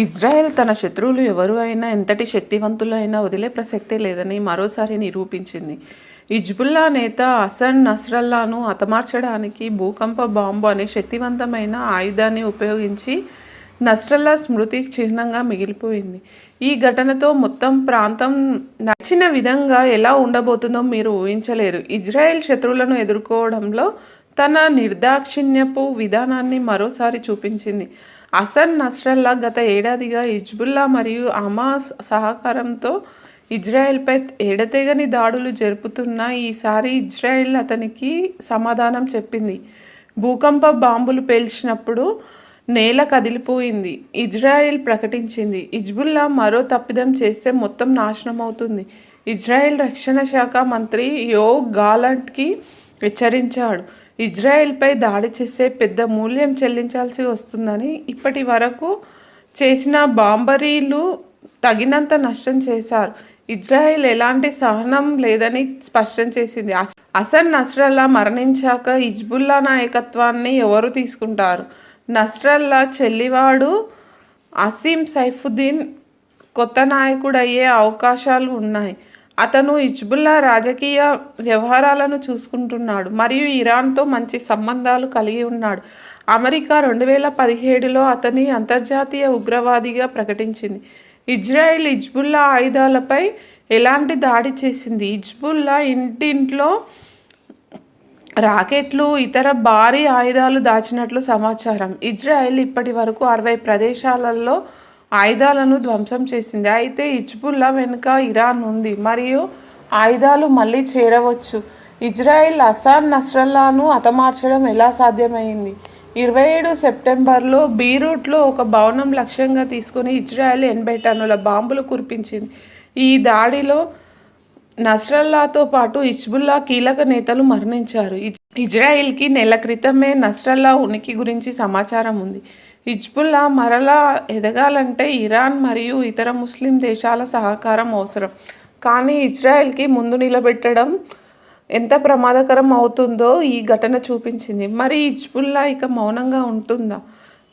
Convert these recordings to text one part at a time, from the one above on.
Israel తన శత్రువులు ఎవరు అయినా ఎంతటి శక్తివంతులైనా వదిలే ప్రసక్తే లేదని మరోసారి నిరూపించింది. ఇజ్బుల్లా నేత అసన్ నస్రల్లాను హతమార్చడానికి భూకంప బాంబు అనే శక్తివంతమైన ఆయుధాన్ని ఉపయోగించి నస్రల్లా స్మృతి చిహ్నంగా మిగిలిపోయింది. ఈ ఘటనతో మొత్తం ప్రాంతం నచ్చిన విధంగా ఎలా ఉండబోతుందో మీరు ఊహించలేరు. ఇజ్రాయెల్ శత్రువులను ఎదుర్కోవడంలో తన నిర్దాక్షిణ్యపు విధానాన్ని మరోసారి చూపించింది. అసన్ నస్రల్లా గత ఏడాదిగా హిజ్బుల్లా మరియు అమాస్ సహకారంతో ఇజ్రాయెల్పై ఎడతెగని దాడులు జరుపుతున్న ఈసారి ఇజ్రాయెల్ అతనికి సమాధానం చెప్పింది. భూకంప బాంబులు పేల్చినప్పుడు నేల కదిలిపోయింది. ఇజ్రాయెల్ ప్రకటించింది. ఇజ్బుల్లా మరో తప్పిదం చేస్తే మొత్తం నాశనం అవుతుంది. ఇజ్రాయెల్ రక్షణ శాఖ మంత్రి యో గాలంట్కి హెచ్చరించాడు. ఇజ్రాయెల్పై దాడి చేసే పెద్ద మూల్యం చెల్లించాల్సి వస్తుందని ఇప్పటి వరకు చేసిన బాంబరీలు తగినంత నష్టం చేశారు. ఇజ్రాయెల్ ఎలాంటి సహనం లేదని స్పష్టం చేసింది. అస్- నస్రల్లా మరణించాక హిజ్బుల్లా నాయకత్వాన్ని ఎవరు తీసుకుంటారు? నస్రల్లా చెల్లివాడు అసీం సైఫుద్దీన్ కొత్త నాయకుడయ్యే అవకాశాలు ఉన్నాయి. అతను హిజ్బుల్లా రాజకీయ వ్యవహారాలను చూసుకుంటున్నాడు మరియు ఇరాన్తో మంచి సంబంధాలు కలిగి ఉన్నాడు. అమెరికా రెండు వేల పదిహేడులో అతని అంతర్జాతీయ ఉగ్రవాదిగా ప్రకటించింది. ఇజ్రాయెల్ హిజ్బుల్లా ఆయుధాలపై ఎలాంటి దాడి చేసింది? హిజ్బుల్లా ఇంటింట్లో రాకెట్లు ఇతర భారీ ఆయుధాలు దాచినట్లు సమాచారం. ఇజ్రాయెల్ ఇప్పటి వరకు అరవై ప్రదేశాలలో ఆయుధాలను ధ్వంసం చేసింది. అయితే హిజ్బుల్లా వెనుక ఇరాన్ ఉంది. మరియు ఆయుధాలు మళ్ళీ చేరవచ్చు. ఇజ్రాయెల్ అసాన్ నస్రల్లాను హతమార్చడం ఎలా సాధ్యమైంది? ఇరవై ఏడు సెప్టెంబర్లో బీరూట్లో ఒక భవనం లక్ష్యంగా తీసుకుని ఇజ్రాయెల్ ఎనభై టన్నుల బాంబులు కురిపించింది. ఈ దాడిలో నస్రల్లాతో పాటు ఇజ్బుల్లా కీలక నేతలు మరణించారు. ఇజ్రాయిల్కి నెల క్రితమే నస్రల్లా ఉనికి గురించి సమాచారం ఉంది. హిజ్బుల్లా మరలా ఎదగాలంటే ఇరాన్ మరియు ఇతర ముస్లిం దేశాల సహకారం అవసరం. కానీ ఇజ్రాయెల్కి ముందు నిలబెట్టడం ఎంత ప్రమాదకరం అవుతుందో ఈ ఘటన చూపించింది. మరి హిజ్బుల్లా ఇక మౌనంగా ఉంటుందా?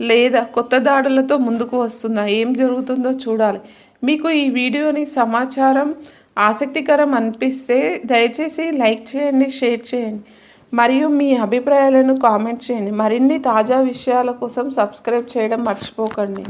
లేదా కొత్త దాడులతో ముందుకు వస్తుందా? ఏం జరుగుతుందో చూడాలి. మీకు ఈ వీడియోని సమాచారం ఆసక్తికరం అనిపిస్తే దయచేసి లైక్ చేయండి షేర్ చేయండి. మరియు మీ అభిప్రాయాలను కామెంట్ చేయండి. మరిన్ని తాజా విషయాల కోసం సబ్స్క్రైబ్ చేయడం మర్చిపోకండి.